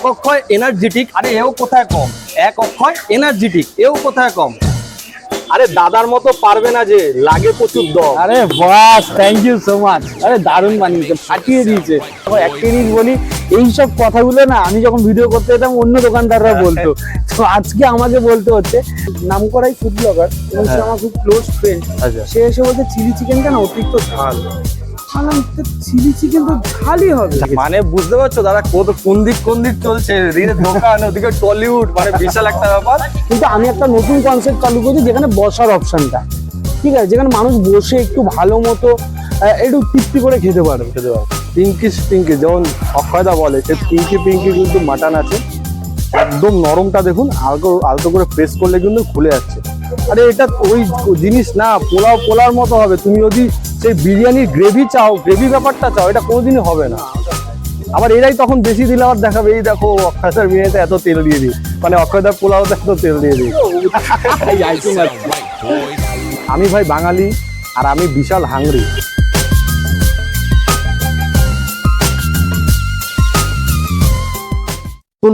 এক অক্ষয় এনার্জেটিক আরে এও কোথায় কম? এক অক্ষয় এনার্জেটিক এও কোথায় কম? আরে দাদার মতো পারবে না যে লাগে প্রচুর দম। আরে বাস থ্যাংক ইউ সো মাচ আরে দারুণ বানিয়েছে ফাটিয়ে দিয়েছে। একটা জিনিস বলি এইসব কথাগুলো না আমি যখন ভিডিও করতে যেতাম অন্য দোকানদাররা বলতো। তো আজকে আমাকে বলতে হচ্ছে নাম করাই ফুড ব্লগার এবং সে আমার খুব ক্লোজ ফ্রেন্ড আচ্ছা। সে এসে বলছে চিলি চিকেনটা না অতিরিক্ত ঝাল চিলি চিকেন তো ঝালই হবে। মানে বুঝতে পারছ দাদা কত কোন দিক কোন দিক চলছে? এদিকে দোকান ওদিকে টলিউড মানে বিশাল একটা ব্যাপার। কিন্তু আমি একটা নতুন কনসেপ্ট চালু করেছি যেখানে বসার অপশনটা ঠিক আছে? যেখানে মানুষ বসে একটু ভালো মতো একটু তৃপ্তি করে খেতে পারবে। খেতে পিঙ্কি পিঙ্কি যেমন অক্ষয়দা বলে সে পিঙ্কি পিঙ্কি কিন্তু মাটন আছে। একদম নরমটা দেখুন আলতো আলতো করে প্রেস করলে কিন্তু খুলে যাচ্ছে। আরে এটা ওই জিনিস না পোলাও পোলার মতো হবে। তুমি যদি সেই বিরিয়ানির গ্রেভি চাও গ্রেভি ব্যাপারটা চাও এটা কোনোদিনই হবে না। আবার এরাই তখন বেশি দিলে আবার দেখাবে এই দেখো অক্ষয়দার বিরিয়ানিতে এত তেল দিয়ে দিই। মানে অক্ষয়দার পোলাওতে এত তেল দিয়ে দিই। আমি ভাই বাঙালি আর আমি বিশাল হাংরি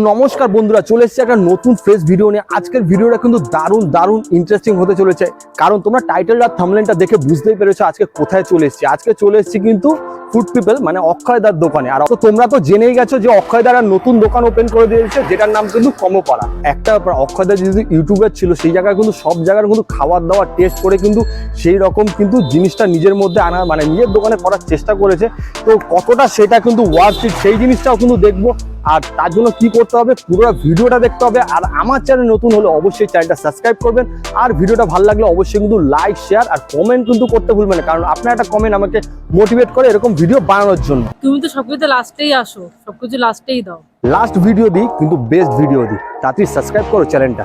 নমস্কার বন্ধুরা চলে এসেছে একটা নতুন ফ্রেশ ভিডিও নিয়ে। আজকের ভিডিওটা কিন্তু দারুণ দারুণ ইন্টারেস্টিং হতে চলেছে। কারণ তোমরা টাইটেল আর থামলেনটা দেখে বুঝতেই পেরেছ আজকে কোথায় চলে এসেছি। আজকে চলে এসেছি কিন্তু ফুড পিপল মানে অক্ষয়দার দোকানে। আর তোমরা তো জেনেই গেছো যে অক্ষয়দার আর নতুন দোকান ওপেন করে দিয়েছে যেটার নাম কিন্তু কমপাড়া। একটা ব্যাপার, অক্ষয়দা যদি ইউটিউবার ছিল সেই জায়গায় কিন্তু সব জায়গার কিন্তু খাবার দাবার টেস্ট করে কিন্তু সেই রকম কিন্তু জিনিসটা নিজের মধ্যে আনা মানে নিজের দোকানে করার চেষ্টা করেছে। তো কতটা সেটা কিন্তু ওয়ার্থ সেই জিনিসটাও কিন্তু দেখব। আর তার জন্য কি করতে হবে? পুরো ভিডিওটা দেখতে হবে। আর আমার চ্যানেল নতুন হলে অবশ্যই চ্যানেলটা সাবস্ক্রাইব করবেন। আর ভিডিওটা ভালো লাগলে অবশ্যই কিন্তু লাইক শেয়ার আর কমেন্ট কিন্তু করতে ভুলবেন না। কারণ আপনার একটা কমেন্ট আমাকে মোটিভেট করে এরকম ভিডিও বানানোর জন্য। তুমি তো সবকিছু লাস্টেই আসো। সবকিছু লাস্টেই দাও। লাস্ট ভিডিও দিই কিন্তু বেস্ট ভিডিও দিই। তাড়াতাড়ি সাবস্ক্রাইব করো চ্যানেলটা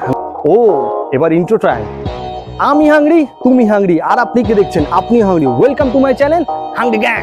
ও এবার ইন্ট্রো ট্রাই আমি হাংরি তুমি হাংরি আর আপনি কি দেখছেন? আপনি hungry welcome to my channel hungry gang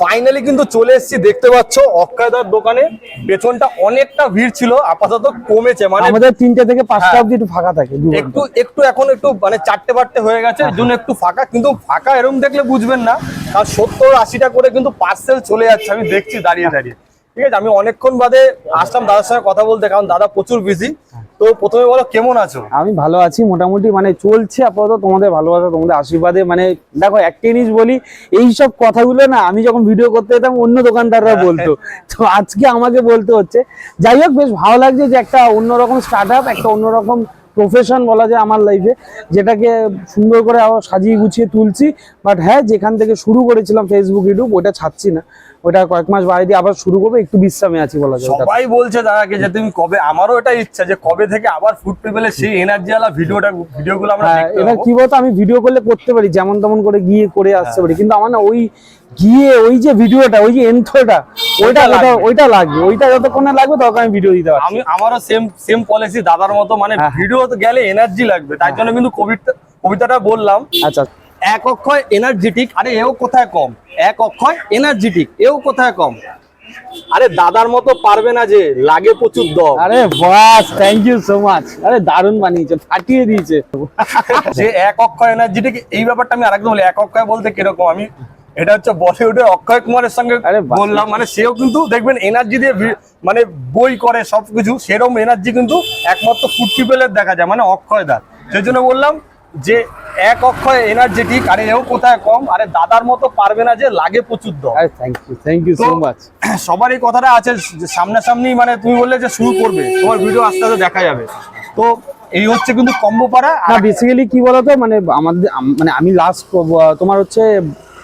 finally কিন্তু চলে এসেছি দেখতে পাচ্ছ অক্ষয়দার দোকানে। পেছনটা অনেকটা ভিড় ছিল আপাতত কমেছে মানে আমাদের তিনটে থেকে পাঁচটা হ্যাঁ। অব্দি একটু ফাঁকা থাকে একটু একটু এখন একটু মানে চারটে বারটে হয়ে গেছে জন্য একটু ফাঁকা কিন্তু ফাঁকা এরকম দেখলে বুঝবেন না কারণ সত্তর আশিটা করে কিন্তু পার্সেল চলে যাচ্ছে আমি দেখছি দাঁড়িয়ে দাঁড়িয়ে। ঠিক আছে আমি অনেকক্ষণ বাদে আসলাম দাদার সঙ্গে কথা বলতে কারণ দাদা প্রচুর বিজি তো প্রথমে বলো কেমন আছো? আমি ভালো আছি মোটামুটি মানে চলছে আপাতত তোমাদের ভালোবাসা তোমাদের আশীর্বাদে। মানে দেখো একটা জিনিস বলি এই সব কথাগুলো না আমি যখন ভিডিও করতে যেতাম অন্য দোকানদাররা বলতো। তো আজকে আমাকে বলতে হচ্ছে যাই হোক বেশ ভালো লাগছে যে একটা অন্যরকম স্টার্ট আপ একটা অন্যরকম প্রফেশন বলা যায় আমার লাইফে যেটাকে সুন্দর করে আবার সাজিয়ে গুছিয়ে তুলছি। বাট হ্যাঁ যেখান থেকে শুরু করেছিলাম ফেসবুক ইউটিউব ওটা ছাড়ছি না। ওটা কয়েক মাস বাইরে দিয়ে আবার শুরু করব একটু বিশ্রামে আছি বলা যায়। সবাই বলছে দাদাকে যে তুমি কবে আমারও এটা ইচ্ছা যে কবে থেকে আবার ফুড টেবিলে সেই এনার্জি ওয়ালা ভিডিওটা ভিডিওগুলো আমরা হ্যাঁ এবার কি বলতো আমি ভিডিও করলে করতে পারি যেমন তেমন করে গিয়ে করে আসতে পারি। কিন্তু আমার না ওই গিয়ে ওই যে ভিডিওটা ওই যে এন্থটা ওইটা ওইটা লাগবে। ওইটা যতক্ষণে লাগবে তখন আমি ভিডিও দিতে পারছি। আমি আমারও সেম সেম পলিসি দাদার মতো মানে হ্যাঁ। ভিডিও তো গেলে এনার্জি লাগবে তার জন্য কিন্তু কবিতা কবিতাটা বললাম। আচ্ছা। এক অক্ষয় এনার্জেটিক আরে এও কোথায় কম? এক অক্ষয় এনার্জেটিক এও কোথায় কম? আরে দাদার মতো পারবে না যে লাগে প্রচুর দম। আরে বাস থ্যাংক ইউ সো মাচ আরে দারুণ বানিয়েছে ফাটিয়ে দিয়েছে। যে এক অক্ষয় এনার্জেটিক এই ব্যাপারটা আমি আরেকদম বলি এক অক্ষয় বলতে কীরকম? আমি এটা হচ্ছে বলিউডের অক্ষয় কুমারের সঙ্গে বললাম। মানে সেও কিন্তু দেখবেন এনার্জি দিয়ে মানে বই করে সবকিছু। সেরকম এনার্জি কিন্তু একমাত্র ফুড পিপলের দেখা যায় মানে অক্ষয় দার। সেই জন্য বললাম যে এক অক্ষয় এনার্জেটিক আরে এও কোথায় কম? আরে দাদার মতো পারবে না যে লাগে প্রচুর দম। Thank you thank you so much সবার এই কথাটা আছে যে সামনাসামনি মানে তুমি বললে যে শুরু করবে তোমার ভিডিও আস্তে আস্তে দেখা যাবে। তো এই হচ্ছে কিন্তু কম্বো পাড়া। বেসিক্যালি কি বলতো মানে আমাদের মানে আমি লাস্ট তোমার হচ্ছে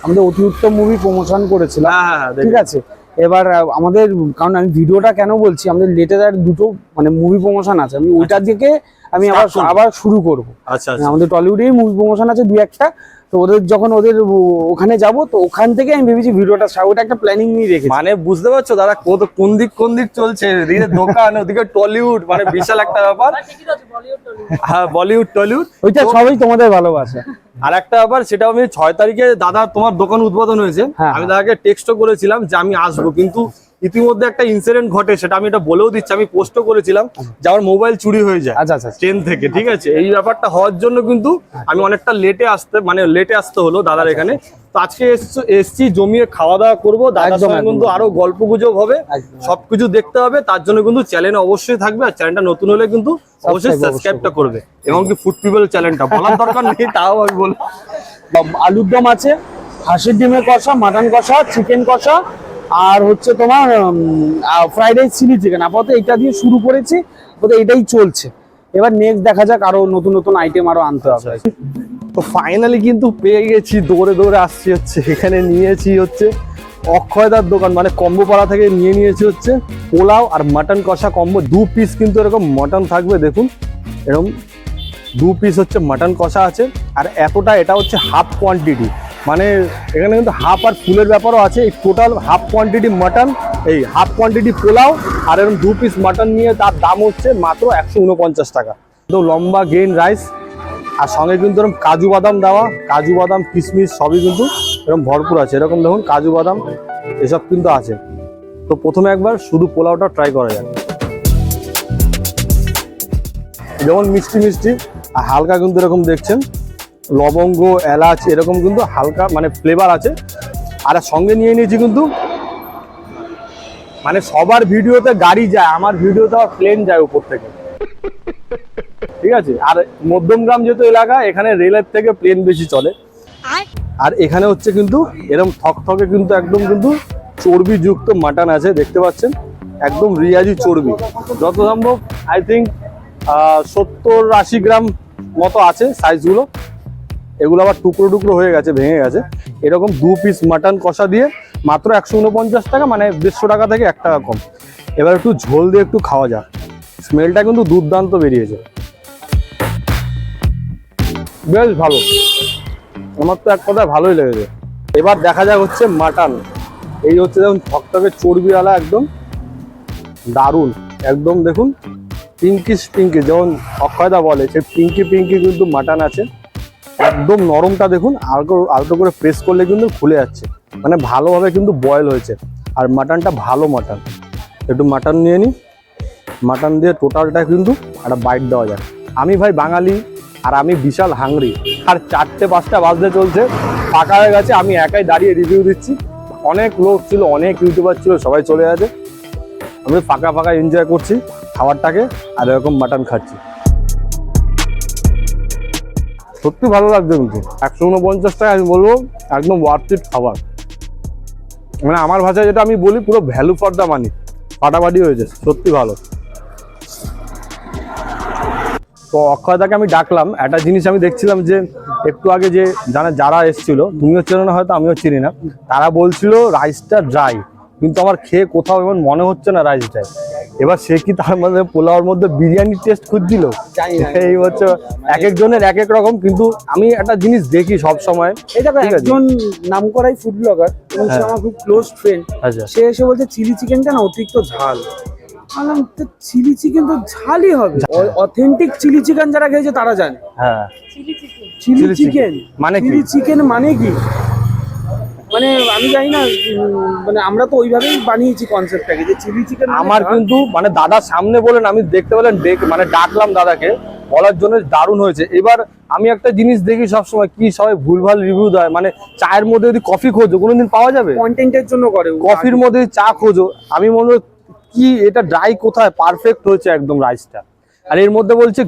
আমাদের অতি উত্তম মুভি প্রমোশন করেছিলাম। হ্যাঁ হ্যাঁ হ্যাঁ, ঠিক আছে? এবার আমাদের কারণ আমি ভিডিওটা কেন বলছি? আমাদের লেটেস্ট দুটো মানে মুভি প্রমোশন আছে। আমি ওইটার দিকে আমি আবার। আবার শুরু করব। আচ্ছা আচ্ছা। আমাদের টলিউডেই মুভি প্রমোশন আছে দু একটা। তো ওদের যখন ওদের ওখানে যাব তো ওখান থেকে আমি ভেবেছি ভিডিওটা ওটা একটা প্ল্যানিং নিয়ে রেখেছি। মানে বুঝতে পারছ দাদা কত কোন দিক কোন দিক চলছে? এদিকে দোকান ওদিকে টলিউড মানে বিশাল একটা ব্যাপার। হ্যাঁ বলিউড টলিউড ওইটা সবই তোমাদের ভালোবাসা। আর একটা ব্যাপার সেটা আমি ছয় তারিখে দাদা তোমার দোকান উদ্বোধন হয়েছে। হ্যাঁ, আমি দাদাকে টেক্সটও করেছিলাম যে আমি আসব কিন্তু ইতিমধ্যে একটা ইনসিডেন্ট ঘটে সেটা আমি এটা বলেও দিচ্ছি আমি পোস্টও করেছিলাম যে আমার মোবাইল চুরি হয়ে যায় আচ্ছা আচ্ছা ট্রেন থেকে ঠিক আছে? এই ব্যাপারটা হওয়ার জন্য কিন্তু আমি অনেকটা লেটে আসতে মানে লেটে আসতে হলো দাদার এখানে। তো আজকে এসছ- এসছি জমিয়ে খাওয়া দাওয়া করব। দাদার সঙ্গে কিন্তু আরও গল্প গুজব হবে সবকিছু দেখতে হবে তার জন্য কিন্তু চ্যানেল অবশ্যই থাকবে আর চ্যানেলটা নতুন হলে কিন্তু অবশ্যই সাবস্ক্রাইবটা করবে। এবং কি ফুড পিপল চ্যানেলটা বলার দরকার নেই তাও আমি বলব। আলুর দম আছে হাঁসের ডিমের কষা মাটন কষা চিকেন কষা আর হচ্ছে তোমার ফ্রাইড রাইস চিলি চিকেন আপাতত এটা দিয়ে শুরু করেছি, আপাতত এটাই চলছে। এবার নেক্সট দেখা যাক আরও নতুন নতুন আইটেম আরও আনতে হবে। তো ফাইনালি কিন্তু পেয়ে গেছি, দৌড়ে দৌড়ে আসছি হচ্ছে। এখানে নিয়েছি হচ্ছে অক্ষয়দার দোকান মানে কম্বোপাড়া থেকে নিয়ে নিয়েছি হচ্ছে পোলাও আর মাটন কষা কম্বো দু পিস কিন্তু এরকম মটন থাকবে, দেখুন। এরকম দু পিস হচ্ছে মাটন কষা আছে। আর এতটা এটা হচ্ছে হাফ কোয়ান্টিটি মানে এখানে কিন্তু হাফ আর ফুলের ব্যাপারও আছে। এই টোটাল হাফ কোয়ান্টিটি মাটন এই হাফ কোয়ান্টিটি পোলাও আর এরকম দু পিস মাটন নিয়ে তার দাম হচ্ছে মাত্র একশো উনপঞ্চাশ টাকা। তো লম্বা গেইন রাইস আর সঙ্গে কিন্তু এরকম কাজু বাদাম দেওয়া, কাজু বাদাম, কিশমিশ সবই কিন্তু এরকম ভরপুর আছে। এরকম দেখুন কাজু বাদাম এসব কিন্তু আছে। তো প্রথমে একবার শুধু পোলাওটা ট্রাই করা যাক। যেমন মিষ্টি মিষ্টি, আর হালকা কিন্তু এরকম দেখছেন। লবঙ্গ এলাচ এরকম কিন্তু হালকা মানে ফ্লেভার আছে। আর সঙ্গে নিয়ে নিয়েছি কিন্তু মানে সবার ভিডিওতে গাড়ি যায় আমার ভিডিওতে আবার প্লেন যায় উপর থেকে। ঠিক আছে? আর মধ্যমগ্রাম যেহেতু এলাকা এখানে রেলের থেকে প্লেন বেশি চলে। আর? এখানে হচ্ছে কিন্তু এরকম থকথকে কিন্তু একদম কিন্তু চর্বি যুক্ত মাটন আছে দেখতে পাচ্ছেন? একদম রিয়াজি চর্বি। যত সম্ভব আই থিঙ্ক সত্তর আশি গ্রাম মতো আছে সাইজগুলো এগুলো আবার টুকরো টুকরো হয়ে গেছে, ভেঙে গেছে। এরকম দু পিস মাটন কষা দিয়ে মাত্র একশো উনপঞ্চাশ টাকা মানে দেড়শো টাকা থেকে এক টাকা কম। এবার একটু ঝোল দিয়ে একটু খাওয়া যাক। স্মেলটা কিন্তু দুর্দান্ত বেরিয়েছে। বেশ ভালো। আমার তো এক কথায় ভালোই লেগেছে। এবার দেখা যাক হচ্ছে মাটন এই হচ্ছে যেমন থকথকে চর্বিওয়ালা একদম দারুণ। একদম দেখুন পিঙ্কিশ পিঙ্কি যেমন অক্ষয়দা বলে সে পিঙ্কি পিঙ্কি কিন্তু মাটন আছে। একদম নরমটা দেখুন, আলতো আলতো করে প্রেস করলে কিন্তু খুলে যাচ্ছে। মানে ভালোভাবে কিন্তু বয়েল হয়েছে। আর মাটনটা ভালো মাটন একটু মাটন নিয়ে নিই। মাটন দিয়ে টোটালটা কিন্তু একটা বাইট দেওয়া যায়। আমি ভাই বাঙালি, আর আমি বিশাল হাংরি আর চারটে, পাঁচটা বাজতে চলছে। ফাঁকা হয়ে গেছে, আমি একাই দাঁড়িয়ে রিভিউ দিচ্ছি। অনেক লোক ছিল, অনেক ইউটিউবার ছিল, সবাই চলে গেছে। আমি ফাঁকা ফাঁকা এনজয় করছি খাবারটাকে, আর এরকম মাটন খাচ্ছি। সত্যি ভালো লাগছে কিন্তু। একশো উনপঞ্চাশ টাকা আমি বলব, একদম ওয়ার্থিট খাবার। মানে আমার ভাষায় যেটা আমি বলি, পুরো ভ্যালু ফর দ্য মানি ফাটাফাটি হয়েছে, সত্যি ভালো। তো অক্ষয় অক্ষয়দাকে আমি ডাকলাম। একটা জিনিস আমি দেখছিলাম যে, একটু আগে যে জানা যারা এসেছিল, তুমিও চেনো না হয়তো, আমিও চিনি না। তারা বলছিল রাইসটা ড্রাই কিন্তু আমার খেয়ে কোথাও এমন মনে হচ্ছে না রাইস ড্রাই এবার সে কি তার মধ্যে পোলাওর মধ্যে বিরিয়ানি টেস্ট খুঁজছিল? জানি না। এই হচ্ছে এক একজনের এক এক রকম কিন্তু আমি একটা জিনিস দেখি সব সময়। একজন নাম করাই ফুড ব্লগার এবং সে। আমার খুব ক্লোজ ফ্রেন্ড আচ্ছা। সে এসে বলছে চিলি চিকেনটা না অতিরিক্ত ঝাল। তো চিলি চিকেন তো ঝালই হবে। অথেন্টিক চিলি চিকেন যারা খেয়েছে তারা জানে। হ্যাঁ। Chilli Chili chicken। চিকেন মানে কি? চিলি চিকেন মানে কি? মানে আমি জানি না মানে আমরা তো ওইভাবেই বানিয়েছি কনসেপ্টটাকে যে চিলি চিকেন আমার কিন্তু মানে দাদা সামনে বলেন আমি দেখতে পেলেন ডেক- মানে ডাকলাম দাদাকে বলার জন্য দারুণ হয়েছে। এবার আমি একটা জিনিস দেখি সবসময় কি সবাই ভুলভাল রিভিউ দেয় মানে চায়ের মধ্যে যদি কফি খোঁজো কোনোদিন পাওয়া যাবে? কন্টেন্টের জন্য করে কফির মধ্যে চা খোঁজো আমি মনে হয় কি এটা ড্রাই কোথায়? পারফেক্ট হয়েছে একদম রাইসটা আর এর মধ্যে বলছে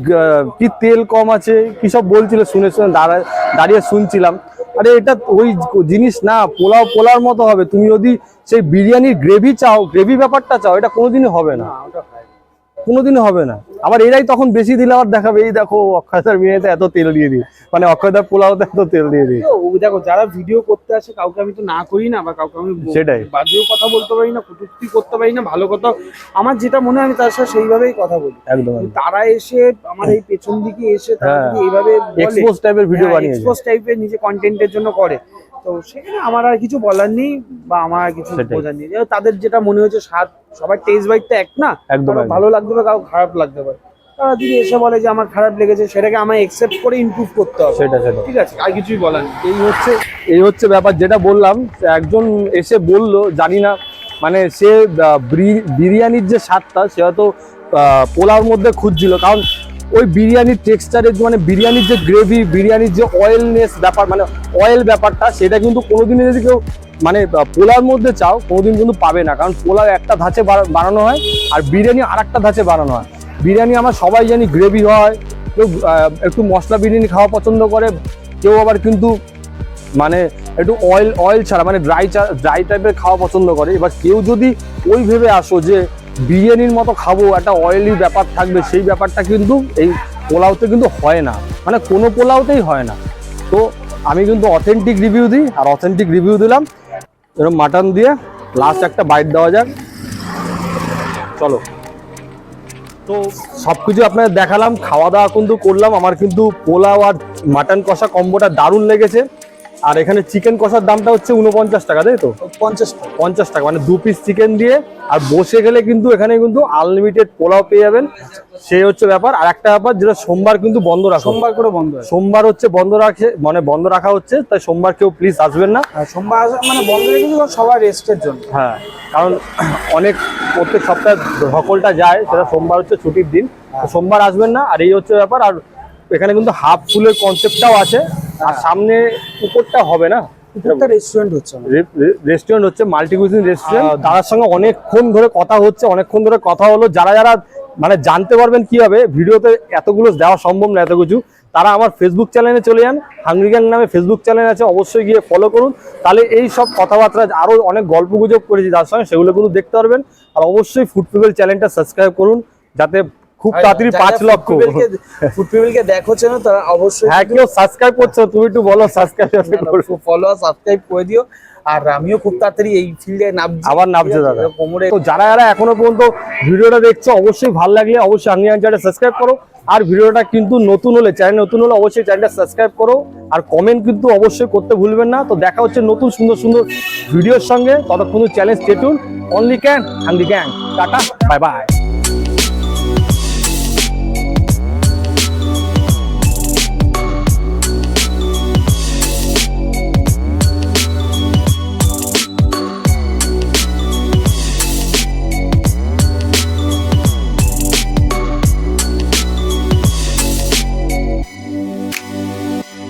কি তেল কম আছে কি সব বলছিল শুনে শুনে দাঁড়া দাঁড়িয়ে শুনছিলাম। আরে এটা ওই জিনিস না, পোলাও পোলার মতো হবে তুমি যদি সেই বিরিয়ানির গ্রেভি চাও গ্রেভি ব্যাপারটা চাও, এটা কোনোদিনই হবে না। কোনোদিনও হবে না। আবার এরাই তখন বেশি দিলে আবার দেখাবে এই দেখো অক্ষয়দার বিয়েতে এত তেল দিয়ে দিই। মানে অক্ষয়দার পোলাওতে এত তেল দিয়ে দিই। দেখো যারা ভিডিও করতে আসে কাউকে আমি তো না করি না বা কাউকে আমি সেটাই। বাজেও কথা বলতে পারি না কটূক্তি করতে পারি না ভালো কথা। আমার যেটা মনে হয় আমি তার সাথে সেইভাবেই কথা বলি। একদম তারা এসে আমার এই পেছন দিকে এসে তারা হ্যাঁ। এইভাবে এক্সপোজ টাইপের ভিডিও বানিয়ে এক্সপোজ টাইপের নিজে কন্টেন্টের জন্য করে। তো সেখানে আমার আর কিছু বলার নেই বা আমার আর কিছু। বোঝার নেই। তাদের যেটা মনে হচ্ছে স্বাদ সবার টেস্ট বাইট তো এক না? একদম, ভালো লাগতে পারে কারও খারাপ লাগতে পারে। তারা যদি এসে বলে যে আমার খারাপ লেগেছে সেটাকে আমায় একসেপ্ট করে ইমপ্রুভ করতে হবে। সেটা সেটা। ঠিক আছে? আর কিছুই বলার নেই। এই হচ্ছে এই হচ্ছে ব্যাপার যেটা বললাম একজন এসে বলল জানি না মানে সে বিরিয়ানির যে স্বাদটা সে হয়তো পোলার মধ্যে খুঁজছিল। কারণ ওই বিরিয়ানির টেক্সচারের মানে বিরিয়ানির যে গ্রেভি বিরিয়ানির যে অয়েলনেস ব্যাপার মানে অয়েল ব্যাপারটা, সেটা কিন্তু কোনোদিনই যদি কেউ মানে পোলার মধ্যে চাও, কোনোদিন কিন্তু পাবে না। কারণ পোলাও একটা ধাঁচে বানানো হয়, আর বিরিয়ানি আর একটা ধাঁচে বানানো হয়। বিরিয়ানি আমরা সবাই জানি গ্রেভি হয়, কেউ একটু মশলা বিরিয়ানি খাওয়া পছন্দ করে, কেউ আবার কিন্তু মানে একটু অয়েল অয়েল ছাড়া মানে ড্রাই ড্রাই টাইপের খাওয়া পছন্দ করে। এবার কেউ যদি ওই ভেবে আসো যে বিরিয়ানির মতো খাব, একটা অয়েলি ব্যাপার থাকবে, সেই ব্যাপারটা কিন্তু এই পোলাওতে কিন্তু হয় না। মানে কোনো পোলাওতেই হয় না। তো আমি কিন্তু অথেন্টিক রিভিউ দিই, আর অথেন্টিক রিভিউ দিলাম। এরকম মাটন দিয়ে লাস্ট একটা বাইট দেওয়া যাক। চলো। তো সব কিছু আপনাদের দেখালাম, খাওয়া দাওয়া কিন্তু করলাম। আমার কিন্তু পোলাও আর মাটন কষা কম্বোটা দারুণ লেগেছে। আর এখানে চিকেন কষার দামটা হচ্ছে উনপঞ্চাশ টাকা তাই তো? পঞ্চাশ পঞ্চাশ টাকা মানে দু পিস চিকেন দিয়ে আর বসে গেলে কিন্তু এখানে কিন্তু আনলিমিটেড পোলাও পেয়ে যাবেন। সেই হচ্ছে ব্যাপার। আর একটা ব্যাপার যেটা সোমবার কিন্তু বন্ধ রাখা। সোমবার করে বন্ধ সোমবার হচ্ছে বন্ধ রাখে মানে বন্ধ রাখা হচ্ছে তাই সোমবার কেউ প্লিজ আসবেন না। সোমবার আসা- মানে বন্ধ রেখেছি সবার রেস্টের জন্য। হ্যাঁ কারণ অনেক প্রত্যেক সপ্তাহে সকলটা যায় সেটা সোমবার হচ্ছে ছুটির দিন। সোমবার আসবেন না আর এই হচ্ছে ব্যাপার। আর এখানে কিন্তু হাফ ফুলের কনসেপ্টটাও আছে। আর সামনে উপরটা হবে না? একটা রেস্টুরেন্ট হচ্ছে রেস্টুরেন্ট হচ্ছে মাল্টি রেস্টুরেন্ট দাদার সঙ্গে অনেকক্ষণ ধরে কথা হচ্ছে অনেকক্ষণ ধরে কথা হলো। যারা যারা মানে জানতে পারবেন কীভাবে ভিডিওতে এতগুলো দেওয়া সম্ভব না এত কিছু। তারা আমার ফেসবুক চ্যানেলে চলে যান। নামে ফেসবুক চ্যানেল আছে অবশ্যই গিয়ে ফলো করুন। তাহলে এই সব কথাবার্তা আরও অনেক গল্প গুজব করেছি তার সঙ্গে সেগুলো কিন্তু দেখতে পারবেন। আর অবশ্যই ফুড পিপল চ্যানেলটা সাবস্ক্রাইব করুন যাতে খুব তাড়াতাড়ি যারা পাঁচ লক্ষ। দেখছ না তারা অবশ্যই হ্যাঁ কেউ সাবস্ক্রাইব করছ তুমি একটু বলো সাবস্ক্রাইব ফলো সাবস্ক্রাইব করে দিও। আর আমিও খুব তাড়াতাড়ি এই ফিল্ডে নামছি। আবার নামছে দাদা। কোমরে তো যারা যারা এখনও পর্যন্ত ভিডিওটা দেখছ অবশ্যই ভালো লাগলে অবশ্যই আমি চ্যানেলটা সাবস্ক্রাইব করো। আর ভিডিওটা কিন্তু নতুন হলে চ্যানেল নতুন হলে অবশ্যই চ্যানেলটা সাবস্ক্রাইব করো। আর কমেন্ট কিন্তু অবশ্যই করতে ভুলবেন না। তো দেখা হচ্ছে নতুন সুন্দর সুন্দর ভিডিওর সঙ্গে। ততক্ষণ চ্যালেঞ্জ স্টেটুন অনলি ক্যান হান্ডি গ্যাং টাটা বাই বাই